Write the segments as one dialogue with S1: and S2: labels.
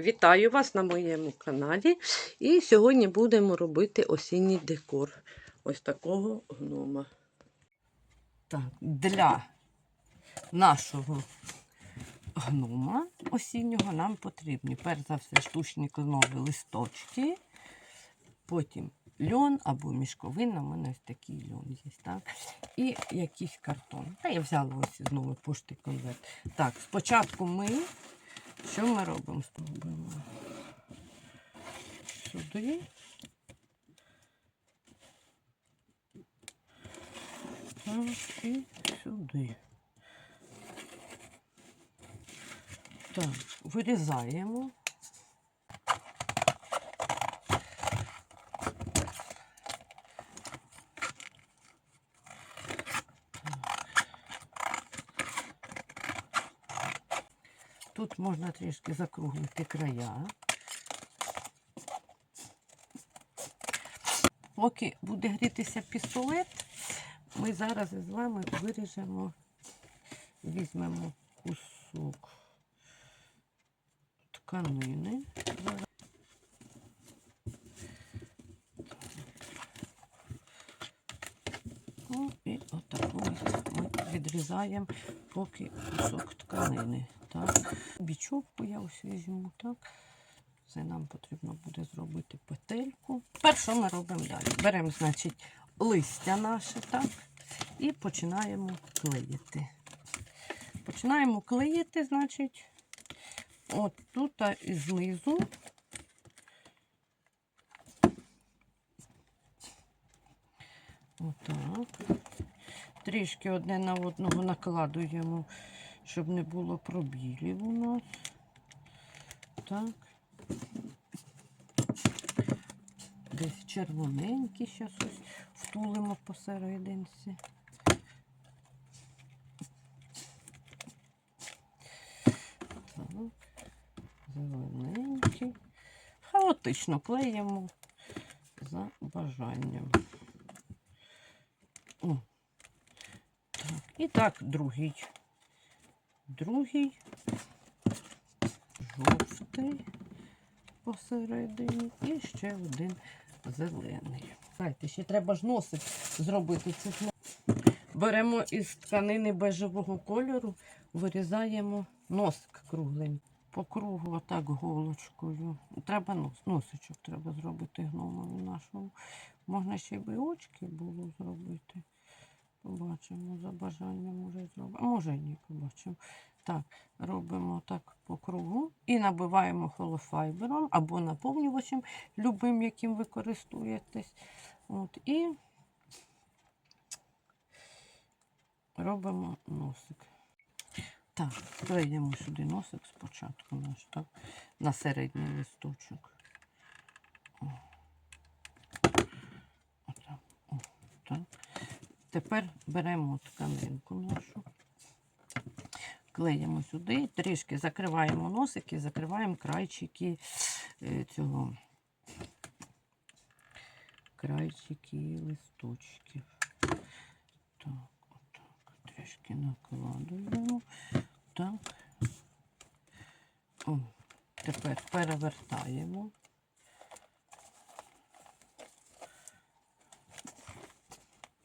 S1: Вітаю вас на моєму каналі. І сьогодні будемо робити осінній декор. Ось такого гнома. Так, для нашого гнома осіннього нам потрібні, перш за все, штучні кленові листочки, потім льон або мішковина, у мене ось такий льон є, так? І якийсь картон. Та я взяла ось знову пошти конверт. Так, спочатку ми що ми робимо? Спробуємо сюди. Так, і сюди. Так, вирізаємо. Тут можна трішки закруглити края. Поки буде грітися пістолет, ми зараз із вами виріжемо, візьмемо кусок тканини. Ну, і отаку ми відрізаємо поки кусок тканини. Так. Бічовку я ось візьму, так. Це нам потрібно буде зробити петельку. Тепер що ми робимо далі? Беремо, значить, листя наше, так, і починаємо клеїти. Починаємо клеїти, значить, от тут і знизу. Отак. Трішки одне на одного накладуємо, щоб не було пробілів у нас. Так. Десь червоненькі зараз ось втулимо посерединці. Зелененький. Хаотично клеїмо за бажанням. О. І так, другий. Другий жовтий посередині і ще один зелений. Знаєте, ще треба ж носик зробити. Но- Беремо із тканини бежевого кольору, вирізаємо носик круглий. По кругу отак голочкою. Треба нос, носичок треба зробити гномові нашому. Можна ще й очки було зробити. Побачимо, за бажанням може зробимо. Може ні, побачимо. Так, робимо так по кругу і набиваємо холофайбером або наповнювачем, любим, яким ви користуєтесь. От, і робимо носик. Так, клеїмо сюди носик спочатку наш, так, на середній листочок. О. Отак. О, так. Тепер беремо тканинку нашу, клеїмо сюди, трішки закриваємо носики, закриваємо крайчики е, цього крайчики листочків. Так, отак, трішки накладуємо. Так. О, тепер перевертаємо.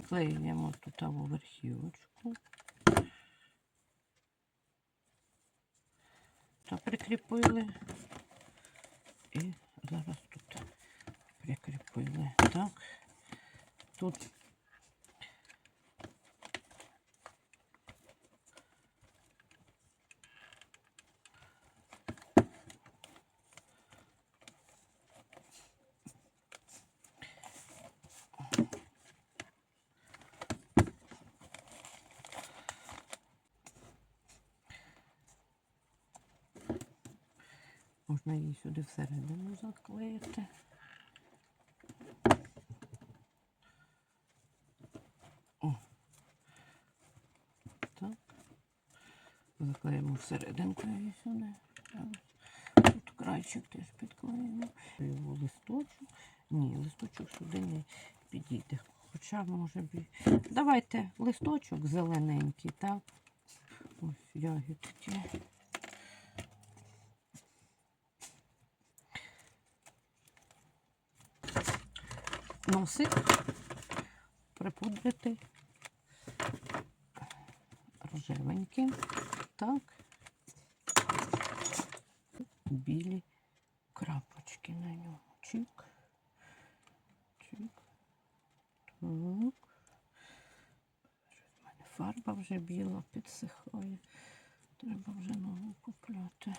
S1: Клеїмо тут або верхівочку. Та прикріпили. І зараз тут прикріпили. Так. Тут можна її сюди всередину заклеїти. О. Так. Заклеїмо всерединку її сюди. Тут крайчик теж підклеїмо. Його листочок. Ні, листочок сюди не підійде. Хоча може б. Давайте листочок зелененький, так? Ось ягідки. Носик припудрити рожевеньким. Так. Білі крапочки на ньому. Чик. Чик. Так. Мене фарба вже біла, підсихає. Треба вже нову купляти.